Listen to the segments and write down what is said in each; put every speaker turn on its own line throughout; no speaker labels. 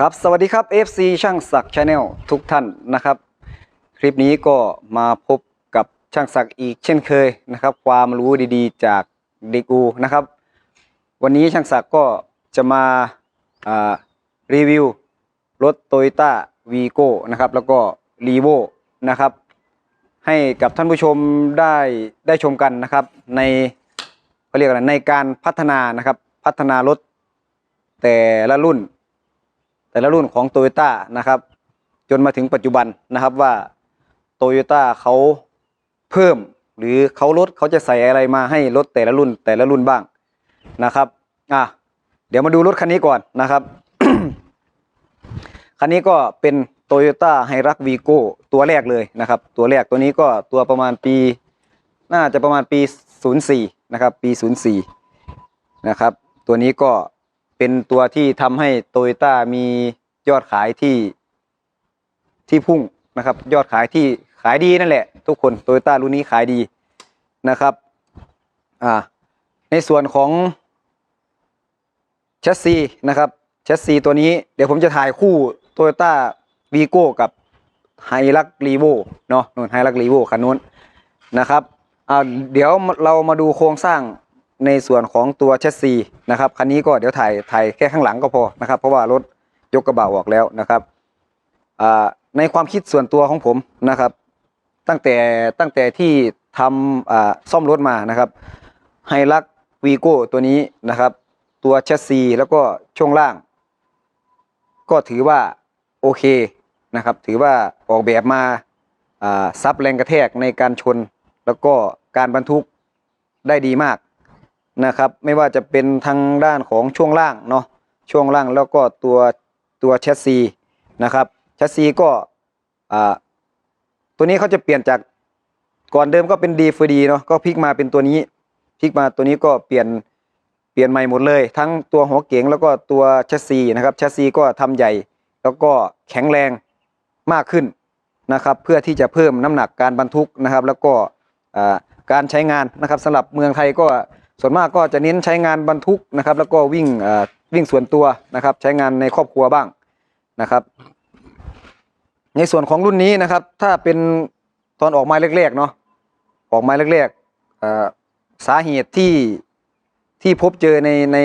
ครับสวัสดีครับ FC ช่างศักดิ์ชาแนลทุกท่านนะครับ คลิปนี้ก็มาพบกับช่างศักดิ์อีกเช่นเคยนะครับ ความรู้ดีๆ จากเด็กอูนะครับ วันนี้ช่างศักดิ์ก็จะมาารีวิวรถ Toyota Vigo นะครับ แล้วก็ r e v o นะครับ ให้กับท่านผู้ชมได้ได้ชมกันนะครับ ในเขาเรียกอะไรในการพัฒนานะครับ พัฒนารถแต่ละรุ่น แต่ละรุ่นของโตโยต้านะครับ จนมาถึงปัจจุบันนะครับว่าโตโยต้าเขาเพิ่มหรือเขาลดเขาจะใส่อะไรมาให้รถแต่ละรุ่นแต่ละรุ่นบ้างนะครับอะเดี๋ยวมาดูรถคันนี้ก่อนนะครับ คันนี้ก็เป็น Toyota h i r u x Vigo ตัวแรกเลยนะครับ ตัวแรกตัวนี้ก็ตัวประมาณปี น่าจะประมาณปี 04 นะครับ ปี 04 นะครับ ตัวนี้ก็ เป็นตัวที่ทำให้โตโยต้ามียอดขายที่ที่พุ่งนะครับ ยอดขายที่ขายดีนั่นแหละ ทุกคนโตโยต้ารุ่นนี้ขายดีนะครับอ่าในส่วนของแชสซีนะครับแชสซีตัวนี้เดี๋ยวผมจะถ่ายคู่โตโยต้าวีโก้กับไฮรักรีโวเนาะนู่นไฮรักรีโวคันนู้นนะครับอ่าเดี๋ยวเรามาดูโครงสร้าง ในส่วนของตัวแชสซีนะครับคันนี้ก็เดี๋ยวถ่ายถ่ายแค่ข้างหลังก็พอนะครับ เพราะว่ารถยกกระบะออกแล้วนะครับในความคิดส่วนตัวของผมนะครับ ตั้งแต่ตั้งแต่ที่ทำซ่อมรถมานะครับไฮรักวีโก้ตัวนี้นะครับ ตัวแชสซีแล้วก็ช่วงล่าง ก็ถือว่าโอเคนะครับ ถือว่าออกแบบมาซับแรงกระแทกในการชน แล้วก็การบรรทุกได้ดีมาก นะครับ ไม่ว่าจะเป็นทางด้านของช่วงล่างเนาะช่วงล่างแล้วก็ตัวตัวแชสซีนะครับแชสซีก็ตัวนี้เขาจะเปลี่ยนจากก่อนเดิมก็เป็นดีฟดีเนาะก็พลิกมาเป็นตัวนี้พลิกมาตัวนี้ก็เปลี่ยนเปลี่ยนใหม่หมดเลย ทั้งตัวหัวเก๋งแล้วก็ตัวแชสซีนะครับแชสซีก็ทำใหญ่แล้วก็แข็งแรงมากขึ้นนะครับเพื่อที่จะเพิ่มน้ำหนักการบรรทุกนะครับ แล้วก็การใช้งานนะครับสำหรับเมืองไทยก็ ส่วนมากก็จะเน้นใช้งานบรรทุกนะครับ แล้วก็วิ่งวิ่งส่วนตัวนะครับ ใช้งานในครอบครัวบ้างนะครับ ในส่วนของรุ่นนี้นะครับ ถ้าเป็นตอนออกมาแรกๆเนาะออกมาแรกๆสาเหตุที่ที่พบเจอในใน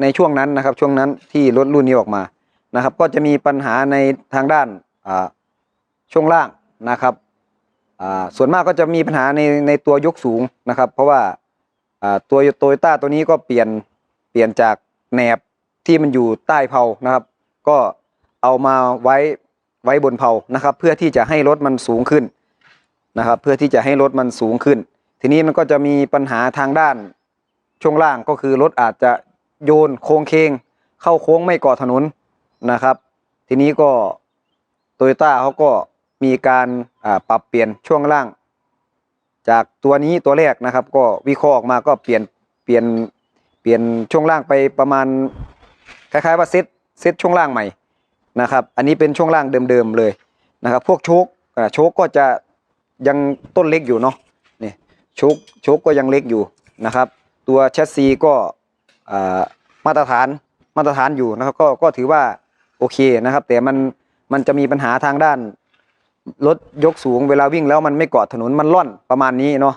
ในช่วงนั้นนะครับ ช่วงนั้นที่รถรุ่นนี้ออกมานะครับ ก็จะมีปัญหาในทางด้านช่วงล่างนะครับส่วนมากก็จะมีปัญหาในในตัวยกสูงนะครับ เพราะว่า ตัวโตโยต้าตัวนี้ก็เปลี่ยนเปลี่ยนจากแหนบที่มันอยู่ใต้เพลานะครับ ก็เอามาไว้ไว้บนเพลานะครับ เพื่อที่จะให้รถมันสูงขึ้นนะครับ เพื่อที่จะให้รถมันสูงขึ้น ทีนี้มันก็จะมีปัญหาทางด้านช่วงล่างก็คือรถอาจจะโยนโค้งเคงเข้าโค้งไม่กาะถนนนะครับ ทีนี้ก็โตโยต้าเขาก็มีการปรับเปลี่ยนช่วงล่าง จากตัวนี้ตัวแรกนะครับ ก็วิเคราะห์ออกมาก็เปลี่ยนเปลี่ยนเปลี่ยนช่วงล่างไปประมาณคล้ายๆว่าเซตเซตช่วงล่างใหม่นะครับ อันนี้เป็นช่วงล่างเดิมๆเลยนะครับ พวกโชคโชคก็จะยังต้นเล็กอยู่เนาะนี่โชคโชคก็ยังเล็กอยู่นะครับ ตัวแชสซีก็มาตรฐานมาตรฐานอยู่นะครับก็ก็ถือว่าโอเคนะครับ แต่มันมันจะมีปัญหาทางด้าน รถยกสูงเวลาวิ่งแล้วมันไม่เกาะถนนมันล่อนประมาณนี้เนาะ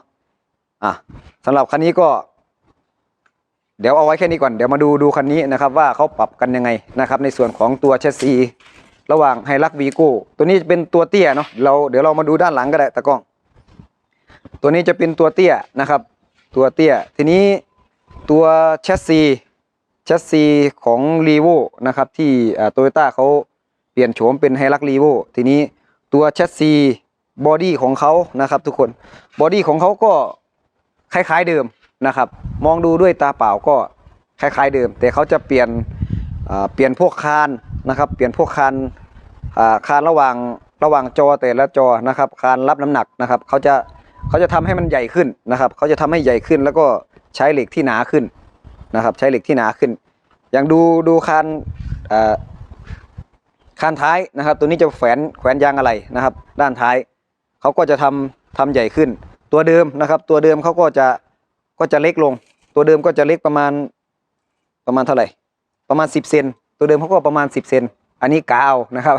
อะสำหรับคันนี้ก็ เดี๋ยวเอาไว้แค่นี้ก่อนเดี๋ยวมาดูดูคันนี้นะครับ ว่าเขาปรับกันยังไงนะครับ ในส่วนของตัวแชสซีระหว่างไฮรักวีโก้ตัวนี้เป็นตัวเตี้ยเนาะเราเดี๋ยวเรามาดูด้านหลังก็ได้ตะกล้อง ตัวนี้จะเป็นตัวเตี้ยนะครับ ตัวเตี้ยทีนี้ตัวแชสซีแชสซีของรีโวนะครับที่โตโยต้าเขาเปลี่ยนโฉมเป็นไฮรักรีโวทีนี้ ตัวแชสซีบอดี้ของเขานะครับทุกคนบอดี้ของเขาก็คล้ายๆเดิมนะครับ มองดูด้วยตาเปล่าก็คล้ายๆเดิม แต่เขาจะเปลี่ยนเปลี่ยนพวกคานนะครับ เปลี่ยนพวกคานคานระหว่างระหว่างจอแต่ละจอนะครับ คานรับน้ำหนักนะครับเขาจะเขาจะทำให้มันใหญ่ขึ้นนะครับเขาจะทำให้ใหญ่ขึ้น แล้วก็ใช้เหล็กที่หนาขึ้นนะครับ ใช้เหล็กที่หนาขึ้น อย่างดูดูคานอ คานท้ายนะครับ ตัวนี้จะแขวนแขวนยางอะไรนะครับ ด้านท้ายเขาก็จะทำทำใหญ่ขึ้น ตัวเดิมนะครับ ตัวเดิมเขาก็จะก็จะเล็กลง ตัวเดิมก็จะเล็กประมาณประมาณเท่าไหร่ ประมาณ 10เซนตัวเดิมเขาก็ประมาณ 10เซนอันนี้กาวนะครับ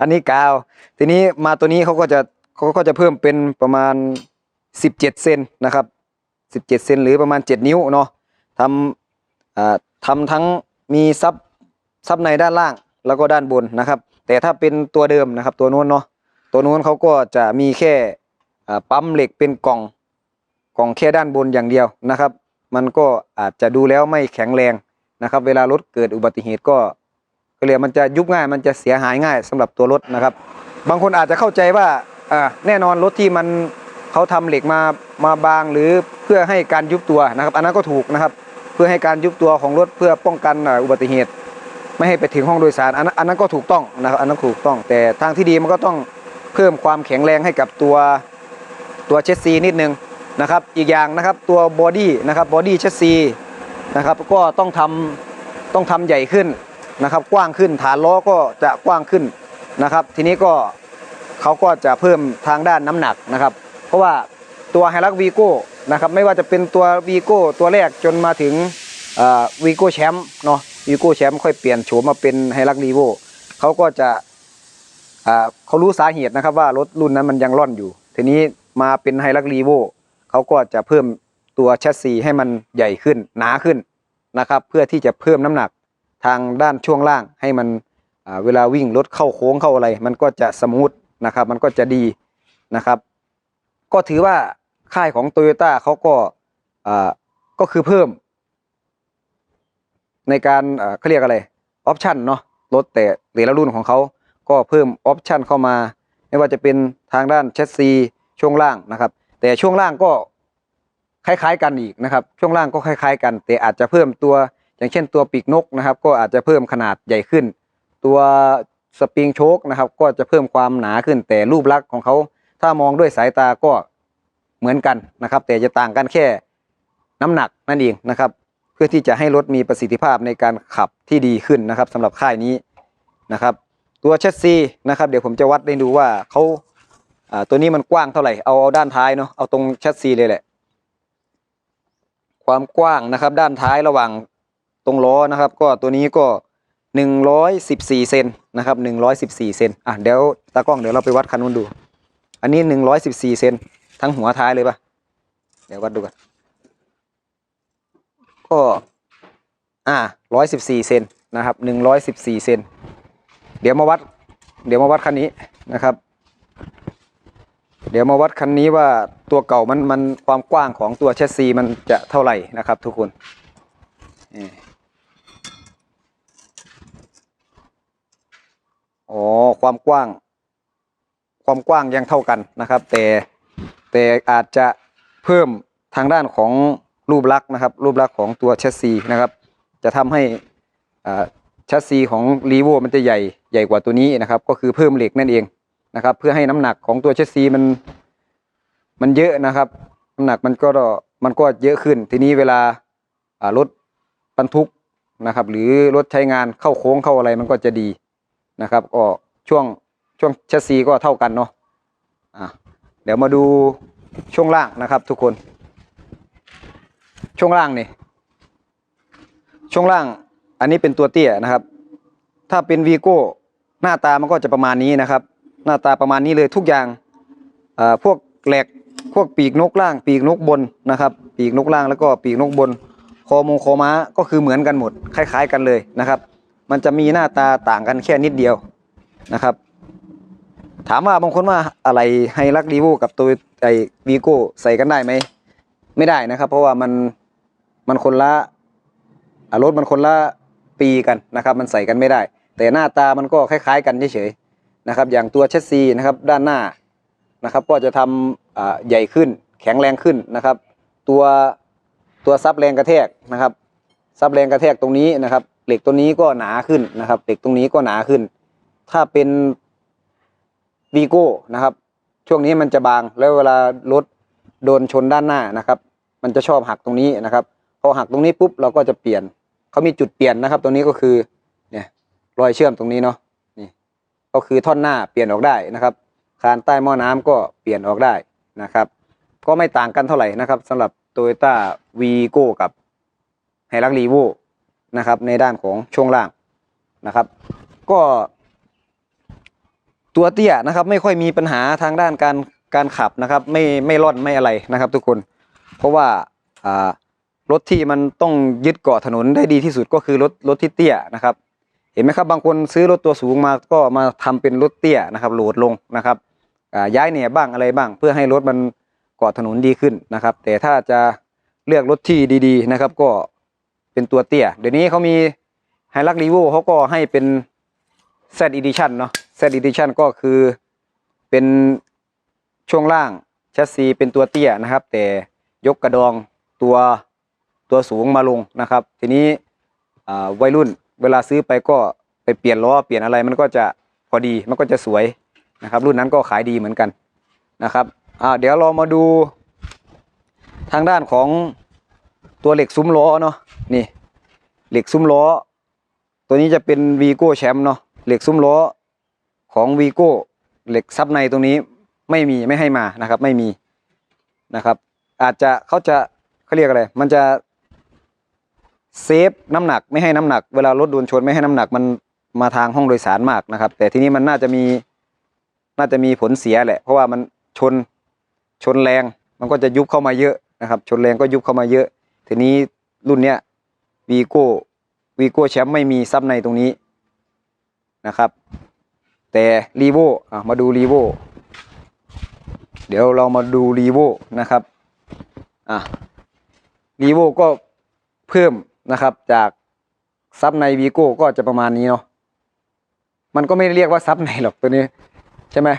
อันนี้กาว ทีนี้มาตัวนี้เขาก็จะเขาก็จะเพิ่มเป็นประมาณสิบเจ็ดเซนนะครับสิบเจ็ดเซนหรือประมาณเจ็ดนิ้วเนาะทำอ่าทำทั้งมีซับซับในด้านล่าง แล้วก็ด้านบนนะครับ แต่ถ้าเป็นตัวเดิมนะครับ ตัวนู้นเนาะตัวนู้นเขาก็จะมีแค่ปั๊มเหล็กเป็นกล่องกล่องแค่ด้านบนอย่างเดียวนะครับ มันก็อาจจะดูแล้วไม่แข็งแรงนะครับ เวลารถเกิดอุบัติเหตุก็ก็เรียกมันจะยุบง่าย มันจะเสียหายง่ายสำหรับตัวรถนะครับ บางคนอาจจะเข้าใจว่าแน่นอนรถที่มันเขาทำเหล็กมามาบางหรือเพื่อให้การยุบตัวนะครับ อันนั้นก็ถูกนะครับ เพื่อให้การยุบตัวของรถเพื่อป้องกันอุบัติเหตุ ไม่ให้ไปถึงห้องโดยสารอันนั้นอันนั้นก็ถูกต้องนะครับอันนั้นถูกต้อง แต่ทางที่ดีมันก็ต้องเพิ่มความแข็งแรงให้กับตัวตัวเชสซีนิดนึงนะครับอีกอย่างนะครับตัวบอดี้นะครับบอดี้เชสซีนะครับก็ต้องทำต้องทำใหญ่ขึ้นนะครับกว้างขึ้นฐานล้อก็จะกว้างขึ้นนะครับทีนี้ก็เขาก็จะเพิ่มทางด้านน้ำหนักนะครับ เพราะว่าตัวไฮรักวีโก้นะครับไม่ว่าจะเป็นตัววีโก้ตัวแรกจนมาถึงวีโก้แชมป์เนาะ วีโก้แชมป์ค่อยเปลี่ยนโฉมมาเป็นไฮรักรีโวเขาก็จะเขารู้สาเหตุนะครับว่ารถรุ่นนั้นมันยังร่อนอยู่ ทีนี้มาเป็นไฮรักรีโวเขาก็จะเพิ่มตัวแชสซีให้มันใหญ่ขึ้นหนาขึ้นนะครับ เพื่อที่จะเพิ่มน้ำหนักทางด้านช่วงล่างให้มันเวลาวิ่งรถเข้าโค้งเข้าอะไร มันก็จะสมูทนะครับ มันก็จะดีนะครับ ก็ถือว่าค่ายของโตโยต้าเขาก็ก็คือเพิ่ม ในการเขาเรียกอะไรออปชันเนาะรถแต่แต่ละรุ่นของเขาก็เพิ่มออปชันเข้ามา ไม่ว่าจะเป็นทางด้านแชสซีช่วงล่างนะครับ แต่ช่วงล่างก็คล้ายๆกันอีกนะครับ ช่วงล่างก็คล้ายๆ กัน แต่อาจจะเพิ่มตัวอย่างเช่นตัวปีกนกนะครับ ก็อาจจะเพิ่มขนาดใหญ่ขึ้น ตัวสปริงโชคนะครับ ก็จะเพิ่มความหนาขึ้นแต่รูปลักษณ์ของเขาถ้ามองด้วยสายตาก็เหมือนกันนะครับ แต่จะต่างกันแค่น้ำหนักนั่นเองนะครับ พื่อที่จะให้รถมีประสิทธิภาพในการขับที่ดีขึ้นนะครับสำหรับค่ายนี้นะครับ ตัวแชสซีนะครับ เดี๋ยวผมจะวัดให้ดูว่าเขาตัวนี้มันกว้างเท่าไหร่เอาเอาด้านท้ายเนาะเอาตรงแชสซีเลยแหละ ความกว้างนะครับ ด้านท้ายระหว่างตรงล้อนะครับ ก็ตัวนี้ก็หนึ่งร้อยสิบสี่เซนนะครับหนึ่งร้อยสิบสี่เซนอะเดี๋ยวตากล้องเดี๋ยวเราไปวัดคันนู้นดู อันนี้หนึ่งร้อยสิบสี่เซนทั้งหัวท้ายเลยปะเดี๋ยววัดดูกัน ก็อ่าร้อยสิบสี่เซนนะครับหนึ่งร้อยสิบสี่เซนเดี๋ยวมาวัด เดี๋ยวมาวัดคันนี้นะครับ เดี๋ยวมาวัดคันนี้ว่าตัวเก่ามันมันความกว้างของตัวแชสซีมันจะเท่าไหร่นะครับ ทุกคนอ๋อความกว้าง ความกว้างยังเท่ากันนะครับ แต่แต่อาจจะเพิ่มทางด้านของ รูปลักษณ์นะครับ รูปลักษณ์ของตัวแชสซีนะครับ จะทำให้แชสซีของรีโวมันจะใหญ่ใหญ่กว่าตัวนี้นะครับ ก็คือเพิ่มเหล็กนั่นเองนะครับ เพื่อให้น้ำหนักของตัวแชสซีมันมันเยอะนะครับ น้ำหนักมันก็มันก็เยอะขึ้น ทีนี้เวลารถบรรทุกนะครับ หรือรถใช้งานเข้าโค้งเข้าอะไรมันก็จะดีนะครับก็ช่วงช่วงแชสซีก็เท่ากันเนาะอะเดี๋ยวมาดูช่วงล่างนะครับทุกคน ช่วงล่างนี่ ช่วงล่างอันนี้เป็นตัวเตี้ยนะครับ ถ้าเป็นวีโก้หน้าตามันก็จะประมาณนี้นะครับ หน้าตาประมาณนี้เลยทุกอย่างอ่าพวกแหลกพวกปีกนกล่าง ปีกนกบนนะครับ ปีกนกล่างแล้วก็ปีกนกบน คอมงคอม้าก็คือเหมือนกันหมด คล้าย ๆ กันเลยนะครับ มันจะมีหน้าตาต่างกันแค่นิดเดียวนะครับ ถามว่าบางคนว่าอะไรไฮรักรีโวกับตัวไอวีโก้ใส่กันได้ไหมไม่ได้นะครับ เพราะว่ามัน มันคนละอารถมันคนละปีกันนะครับ มันใส่กันไม่ได้ แต่หน้าตามันก็คล้าย ๆ กันเฉยๆนะครับ อย่างตัวเชสซีนะครับด้านหน้านะครับก็จะทำอ่าใหญ่ขึ้นแข็งแรงขึ้นนะครับ ตัวตัวซับแรงกระแทกนะครับซับแรงกระแทกตรงนี้นะครับ เหล็กตัวนี้ก็หนาขึ้นนะครับ เหล็กตรงนี้ก็หนาขึ้น ถ้าเป็นวีโก้นะครับ ช่วงนี้มันจะบางแล้วเวลารถโดนชนด้านหน้านะครับ มันจะชอบหักตรงนี้นะครับ พอหักตรงนี้ปุ๊บเราก็จะเปลี่ยนเขามีจุดเปลี่ยนนะครับ ตรงนี้ก็คือเนี่ยรอยเชื่อมตรงนี้เนาะนี่ก็คือท่อนหน้าเปลี่ยนออกได้นะครับคานใต้หม้อน้ำก็เปลี่ยนออกได้นะครับ ก็ไม่ต่างกันเท่าไหร่นะครับสำหรับ Toyota v ีโก้กับไฮรักรีโวนะครับ ในด้านของช่วงล่างนะครับก็ก็ ตัวเตี้ยนะครับ ไม่ค่อยมีปัญหาทางด้านการการขับนะครับ ไม่ไม่ร่อนไม่อะไรนะครับ ทุกคน เพราะว่าอ่า รถที่มันต้องยึดเกาะถนนได้ดีที่สุดก็คือรถรถที่เตี้ยนะครับ เห็นไหมครับบางคนซื้อรถตัวสูงมาก็มาทำเป็นรถเตี้ยนะครับโหลดลงนะครับย้ายเนี่ยบ้างอะไรบ้าง เพื่อให้รถมันเกาะถนนดีขึ้นนะครับ แต่ถ้าจะเลือกรถที่ดีๆนะครับ ก็เป็นตัวเตี้ย เดี๋ยวนี้เขามีไฮลักรีโวเขาก็ให้เป็น Z Edition เนาะ Z Edition ก็คือเป็นช่วงล่างแชสซีเป็นตัวเตี้ยนะครับ แต่ยกกระดองตัว ตัวสูงมาลงนะครับ ทีนี้วัยรุ่นเวลาซื้อไปก็ไปเปลี่ยนล้อเปลี่ยนอะไรมันก็จะพอดีมันก็จะสวยนะครับ รุ่นนั้นก็ขายดีเหมือนกันนะครับเดี๋ยวเรามาดูทางด้านของตัวเหล็กซุ้มล้อเนาะนี่เหล็กซุ้มล้อ ตัวนี้จะเป็นวีโก้แชมป์เนาะเหล็กซุ้มล้อของวีโก้เหล็กซับในตรงนี้ไม่มีไม่ให้มานะครับ ไม่มีนะครับ อาจจะเขาจะเขาเรียกอะไร มันจะ เซฟน้ำหนักไม่ให้น้ำหนัก เวลารถโดนชนไม่ให้น้ำหนักมันมาทางห้องโดยสารมากนะครับ แต่ทีนี้มันน่าจะมีน่าจะมีผลเสียแหละ เพราะว่ามันชนชนแรงมันก็จะยุบเข้ามาเยอะนะครับ ชนแรงก็ยุบเข้ามาเยอะ ทีนี้รุ่นเนี้ยวีโก้วีโก้แชมป์ไม่มีซับในตรงนี้นะครับ แต่รีโว่มาดูรีโวเดี๋ยวเรามาดูรีโวนะครับอะรีโวก็เพิ่ม นะครับจากซับในวีโก้ก็จะประมาณนี้เนาะมันก็ไม่เรียกว่าซับในหรอกตัวนี้ใช่ไหม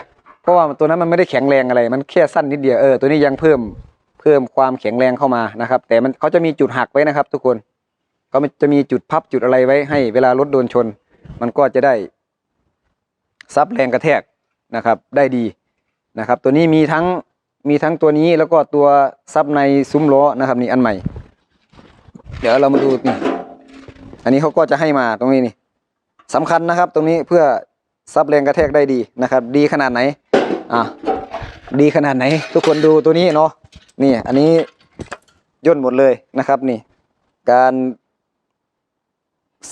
เพราะว่าตัวนั้นมันไม่ได้แข็งแรงอะไร มันแค่สั้นนิดเดียวเออตัวนี้ยังเพิ่มเพิ่มความแข็งแรงเข้ามานะครับ แต่มันเขาจะมีจุดหักไว้นะครับ ทุกคนเขาจะมีจุดพับจุดอะไรไว้ให้ เวลารถโดนชน มันก็จะได้ซับแรงกระแทกนะครับ ได้ดีนะครับ ตัวนี้มีทั้งมีทั้งตัวนี้แล้วก็ตัวซับในซุ้มล้อนะครับนี่อันใหม่ เดี๋ยวเรามาดูนี่อันนี้เขาก็จะให้มาตรงนี้นี่สำคัญนะครับ ตรงนี้เพื่อซับแรงกระแทกได้ดีนะครับ ดีขนาดไหนอะดีขนาดไหน ทุกคนดูตัวนี้เนาะนี่อันนี้ย่นหมดเลยนะครับนี่ การ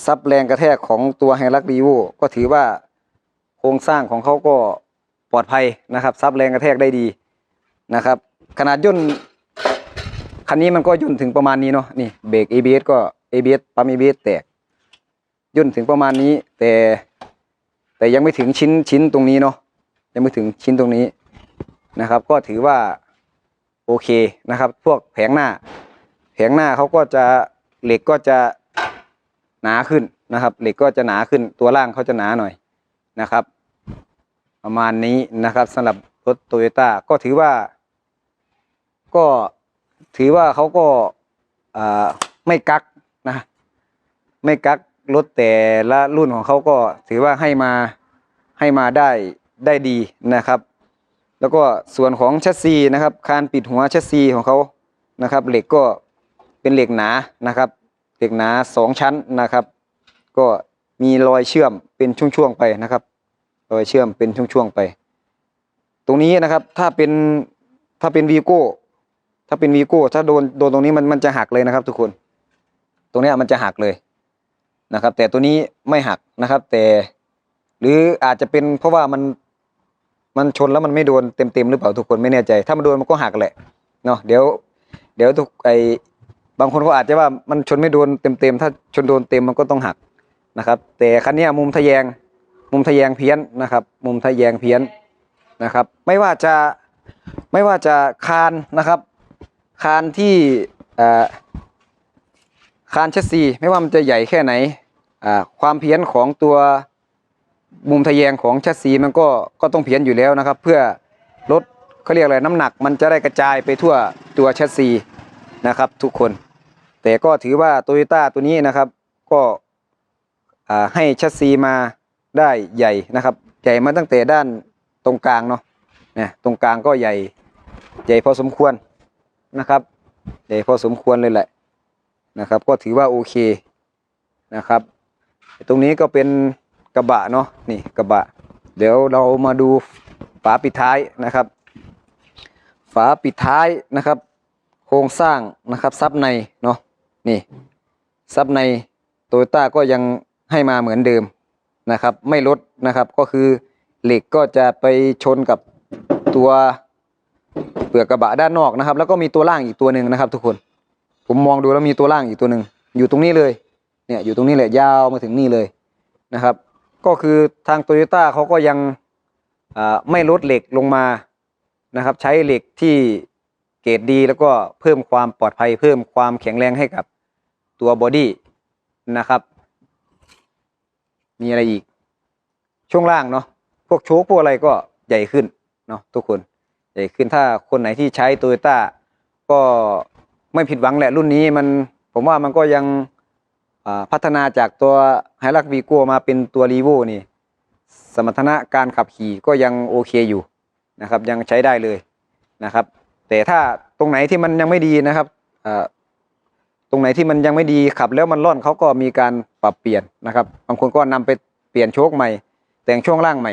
ซับแรงกระแทกของตัวไฮรักดีโวก็ถือว่าโครงสร้างของเขาก็ปลอดภัยนะครับ ซับแรงกระแทกได้ดีนะครับ ขนาดย่น คันนี้มันก็ย่นถึงประมาณนี้เนาะนี่เบรก ABS ก็ ABS ปั๊ม ABS แตกย่นถึงประมาณนี้ แต่ แต่ยังไม่ถึงชิ้นชิ้นตรงนี้เนาะยังไม่ถึงชิ้นตรงนี้นะครับ ก็ถือว่าโอเคนะครับ พวกแผงหน้า แผงหน้าเขาก็จะเหล็กก็จะหนาขึ้นนะครับ เหล็กก็จะหนาขึ้นตัวล่างเขาจะหนาหน่อยนะครับ ประมาณนี้นะครับสำหรับรถโตโยต้าก็ถือว่าก็ ถือว่าเขาก็ไม่กักนะ ไม่กักรถแต่ละรุ่นของเขาก็ถือว่าให้มาให้มาได้ได้ดีนะครับ แล้วก็ส่วนของแชสซีนะครับคานปิดหัวแชสซีของเขานะครับ เหล็กก็เป็นเหล็กหนานะครับ เหล็กหนาสองชั้นนะครับ ก็มีรอยเชื่อมเป็นช่วงๆไปนะครับ รอยเชื่อมเป็นช่วงๆไป ตรงนี้นะครับถ้าเป็นถ้าเป็นวีโก้ ถ้าเป็นวีโก้ถ้าโดนโดนตรงนี้มันมันจะหักเลยนะครับ ทุกคน ตรงนี้มันจะหักเลยนะครับ แต่ตัวนี้ไม่หักนะครับ แต่หรืออาจจะเป็นเพราะว่ามันมันชนแล้วมันไม่โดนเต็มๆหรือเปล่าทุกคนไม่แน่ใจ ถ้ามันโดนมันก็หักแหละเนาะเดี๋ยว เดี๋ยวทุกไอบางคนก็อาจจะว่ามันชนไม่โดนเต็มๆถ้าชนโดนเต็มมันก็ต้องหักนะครับ แต่คันนี้มุมทะแยง มุมทะแยงเพี้ยนนะครับ มุมทะแยงเพี้ยนนะครับ ไม่ว่าจะไม่ว่าจะคานนะครับ คานที่คานแชสซีไม่ว่ามันจะใหญ่แค่ไหนความเพี้ยนของตัวมุมทะแยงของแชสซีมันก็ก็ต้องเพี้ยนอยู่แล้วนะครับ เพื่อลดเขาเรียกอะไรน้ำหนักมันจะได้กระจายไปทั่วตัวแชสซีนะครับ ทุกคน แต่ก็ถือว่าโตโยต้าตัวนี้นะครับ ก็ให้แชสซีมาได้ใหญ่นะครับ ใหญ่มาตั้งแต่ด้านตรงกลางเนาะเนี่ยตรงกลางก็ใหญ่ใหญ่พอสมควร นะครับใหญ่พอสมควรเลยแหละนะครับ ก็ถือว่าโอเคนะครับ ตรงนี้ก็เป็นกระบะเนาะนี่กระบะ เดี๋ยวเรามาดูฝาปิดท้ายนะครับ ฝาปิดท้ายนะครับ โครงสร้างนะครับซับในเนาะนี่ซับในโตโยต้าก็ยังให้มาเหมือนเดิมนะครับ ไม่ลดนะครับก็คือเหล็กก็จะไปชนกับตัว เปลือกกระบะด้านนอกนะครับ แล้วก็มีตัวล่างอีกตัวหนึ่งนะครับ ทุกคน ผมมองดูแล้วมีตัวล่างอีกตัวหนึ่งอยู่ตรงนี้เลย เนี่ยอยู่ตรงนี้แหละยาวมาถึงนี่เลยนะครับ ก็คือทางโตโยต้าเขาก็ยังไม่ลดเหล็กลงมานะครับ ใช้เหล็กที่เกรดดี แล้วก็เพิ่มความปลอดภัย เพิ่มความแข็งแรงให้กับตัวบอดี้นะครับ มีอะไรอีก ช่วงล่างเนาะพวกโชคพวกอะไรก็ใหญ่ขึ้นเนาะทุกคน ใหญ่ขึ้นถ้าคนไหนที่ใช้โตโยต้าก็ไม่ผิดหวังแหละรุ่นนี้มันผมว่ามันก็ยังพัฒนาจากตัวไฮรักวีโกมาเป็นตัวรีโวนี่ สมรรถนะการขับขี่ก็ยังโอเคอยู่นะครับ ยังใช้ได้เลยนะครับ แต่ถ้าตรงไหนที่มันยังไม่ดีนะครับตรงไหนที่มันยังไม่ดีขับแล้วมันร่อนเขาก็มีการปรับเปลี่ยนนะครับ บางคนก็นำไปเปลี่ยนโชคใหม่ แต่งช่วงล่างใหม่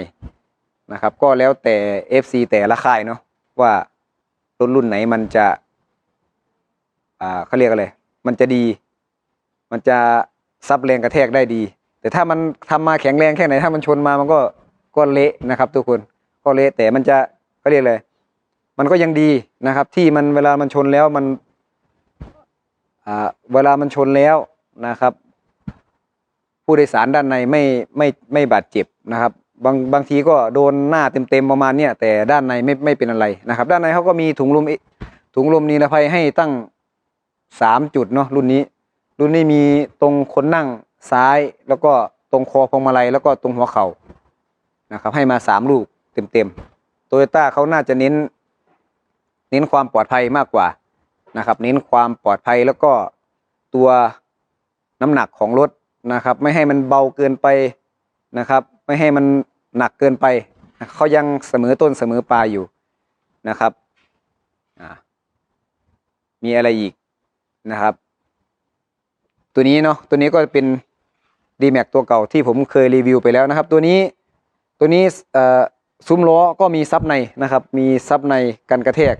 นะครับ ก็แล้วแต่ FC แต่ละค่ายเนาะ ว่ารถรุ่นไหนมันจะ อ่าเขาเรียกอะไร มันจะดี มันจะซับแรงกระแทกได้ดี แต่ถ้ามันทำมาแข็งแรงแค่ไหน ถ้ามันชนมามันก็ก็เละนะครับ ทุกคนก็เละแต่มันจะเขาเรียกอะไรมันก็ยังดีนะครับ ที่มันเวลามันชนแล้วมันอ่าเวลามันชนแล้วนะครับ ผู้โดยสารด้านในไม่ไม่ไม่บาดเจ็บนะครับ บางบางทีก็โดนหน้าเต็มๆประมาณเนี้ยแต่ด้านในไม่ไม่เป็นอะไรนะครับ ด้านในเขาก็มีถุงลมถุงลมนิรภัยให้ตั้งสามจุดเนาะรุ่นนี้ รุ่นนี้มีตรงคนนั่งซ้ายแล้วก็ตรงคอพวงมาลัยแล้วก็ตรงหัวเข่านะครับ ให้มาสามลูกเต็มๆโตโยต้าเขาน่าจะเน้น เน้นความปลอดภัยมากกว่านะครับ เน้นความปลอดภัยแล้วก็ตัวน้ำหนักของรถนะครับ ไม่ให้มันเบาเกินไปนะครับ ไม่ให้มัน หนักเกินไปเขายังเสมอต้นเสมอปลายอยู่นะครับมีอะไรอีกนะครับ ตัวนี้เนาะตัวนี้ก็เป็น d m a x ตัวเก่าที่ผมเคยรีวิวไปแล้วนะครับ ตัวนี้ตัวนี้ซุ้มล้อก็มีซับในนะครับ มีซับในกันกระแทก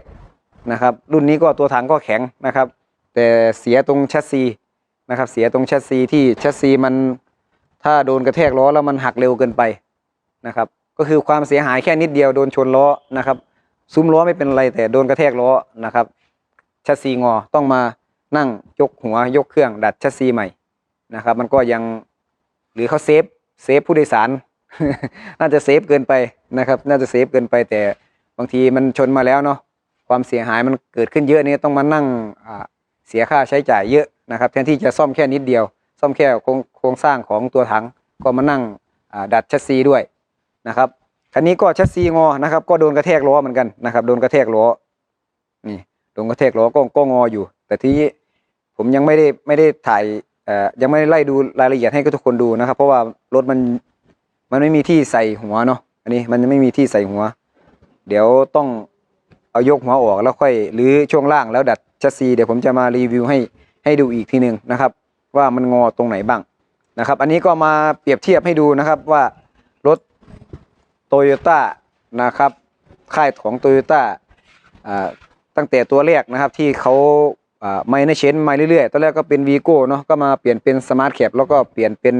นะครับ รุ่นนี้ก็ตัวถังก็แข็งนะครับ แต่เสียตรงแชสซีนะครับ เสียตรงแชสซีที่แชสซีมันถ้าโดนกระแทกล้อแล้วมันหักเร็วเกินไป นะครับ ก็คือความเสียหายแค่นิดเดียวโดนชนล้อนะครับ ซุ้มล้อไม่เป็นไรแต่โดนกระแทกล้อนะครับแชสซีงอต้องมานั่งยกหัวยกเครื่องดัดแชสซีใหม่นะครับ มันก็ยังหรือเขาเซฟเซฟผู้โดยสาร น่าจะเซฟเกินไปนะครับ น่าจะเซฟเกินไปแต่บางทีมันชนมาแล้วเนาะความเสียหายมันเกิดขึ้นเยอะนี่ต้องมานั่งเสียค่าใช้จ่ายเยอะนะครับแทนที่จะซ่อมแค่นิดเดียว ซ่อมแค่โครงสร้างของตัวถังก็มานั่งดัดแชสซีด้วย นะครับคันนี้ก็แชสซีงอนะครับ ก็โดนกระแทกล้อเหมือนกันนะครับ โดนกระแทกล้อนี่โดนกระแทกล้อก็ก็งออยู่ แต่ที่ผมยังไม่ได้ไม่ได้ถ่ายเอ่อยังไม่ได้ไล่ดูรายละเอียดให้ทุกคนดูนะครับ เพราะว่ารถมันมันไม่มีที่ใส่หัวเนาะอันนี้มันไม่มีที่ใส่หัว เดี๋ยวต้องเอายกหัวออกแล้วค่อยหรือช่วงล่างแล้วดัดแชสซีเดี๋ยวผมจะมารีวิวให้ให้ดูอีกทีหนึ่งนะครับ ว่ามันงอตรงไหนบ้างนะครับ อันนี้ก็มาเปรียบเทียบให้ดูนะครับว่า โตโยต้านะครับค่ายของโตโยต้าตั้งแต่ตัวแรกนะครับที่เขาไม่ในเชนมาเรื่อยๆตอนแรกก็เป็นวีโก้เนาะก็มาเปลี่ยนเป็นสมาร์ทแคปแล้วก็เปลี่ยนเป็น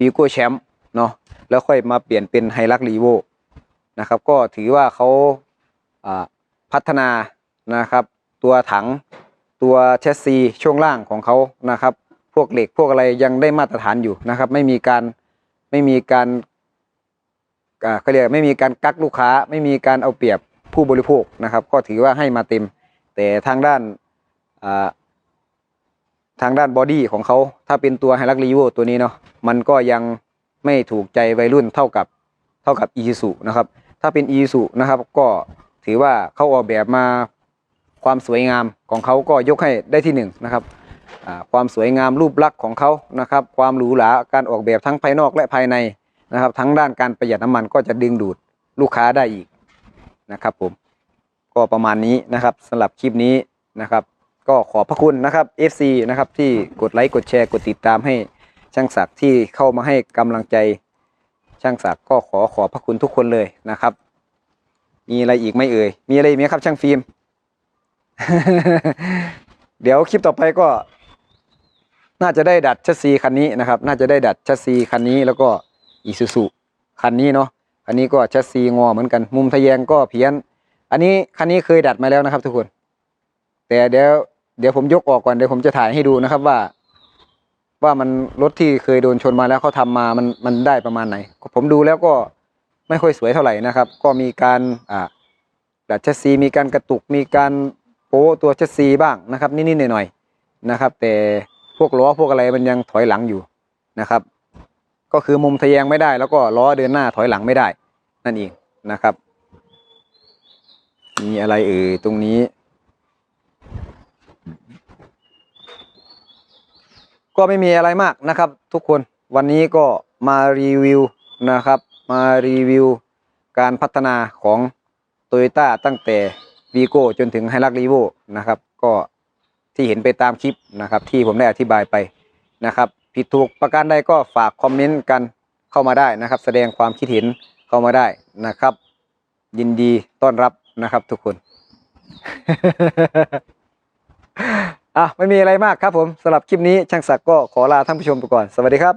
วีโก้แชมป์เนาะแล้วค่อยมาเปลี่ยนเป็นไฮรักรีโวนะครับก็ถือว่าเขาพัฒนานะครับตัวถังตัวแชสซีช่วงล่างของเขานะครับ พวกเหล็กพวกอะไรยังได้มาตรฐานอยู่นะครับ ไม่มีการไม่มีการ เขาเรียกไม่มีการกักลูกค้า ไม่มีการเอาเปรียบผู้บริโภคนะครับ ก็ถือว่าให้มาเต็ม แต่ทางด้านอ่าทางด้านบอดี้ของเขาถ้าเป็นตัวไฮรักรีโวตัวนี้เนาะมันก็ยังไม่ถูกใจวัยรุ่นเท่ากับเท่ากับอีซูนะครับ ถ้าเป็นอีซูนะครับก็ถือว่าเขาออกแบบมาความสวยงามของเขาก็ยกให้ได้ที่หนึ่งนะครับอ่าความสวยงามรูปลักษณ์ของเขานะครับ ความหรูหราการออกแบบทั้งภายนอกและภายใน นะครับ ทั้งด้านการประหยัดน้ำมันก็จะดึงดูดลูกค้าได้อีกนะครับ ผมก็ประมาณนี้นะครับสำหรับคลิปนี้นะครับ ก็ขอบพระคุณนะครับ FC นะครับที่กดไลค์กดแชร์กดติดตามให้ช่างศักดิ์ที่เข้ามาให้กำลังใจช่างศักดิ์ก็ขอขอบพระคุณทุกคนเลยนะครับ มีอะไรอีกไหมเอ่ยมีอะไรอีกไหมครับ ช่างฟิล์มเดี๋ยวคลิปต่อไปก็ น่าจะได้ดัดชัสซีคันนี้นะครับ น่าจะได้ดัดชัสซีคันนี้แล้วก็ อีซูซุคันนี้เนาะอันนี้ก็ชัสซีงอเหมือนกัน มุมทะแยงก็เพี้ยน อันนี้คันนี้เคยดัดมาแล้วนะครับ ทุกคน แต่เดี๋ยวเดี๋ยวผมยกออกก่อนเดี๋ยวผมจะถ่ายให้ดูนะครับว่า ว่ามันรถที่เคยโดนชนมาแล้วเขาทำมามันมันได้ประมาณไหน ผมดูแล้วก็ไม่ค่อยสวยเท่าไหร่นะครับ ก็มีการอ่าดัดชัสซีมีการกระตุกมีการโป้ตัวชัสซีบ้างนะครับนิดๆหน่อยๆนะครับ แต่พวกล้อพวกอะไรมันยังถอยหลังอยู่นะครับ ก็คือมุมทะแยงไม่ได้ แล้วก็ล้อเดินหน้าถอยหลังไม่ได้ นั่นเองนะครับ มีอะไรเอ่ยตรงนี้ ก็ไม่มีอะไรมากนะครับ ทุกคนวันนี้ก็มารีวิวนะครับ มารีวิวการพัฒนาของ t o y ยต้ตั้งแต่ v ีโก้จนถึงไฮรักรีโวนะครับ ก็ที่เห็นไปตามคลิปนะครับ ที่ผมได้อธิบายไปนะครับ ผิดถูกประการใดก็ฝากคอมเมนต์กันเข้ามาได้นะครับ แสดงความคิดเห็นเข้ามาได้นะครับ ยินดีต้อนรับนะครับทุกคนอะไม่มีอะไรมากครับผมสำหรับคลิปนี้ช่างศักดิ์ก็ขอลาท่านผู้ชมไปก่อน สวัสดีครับ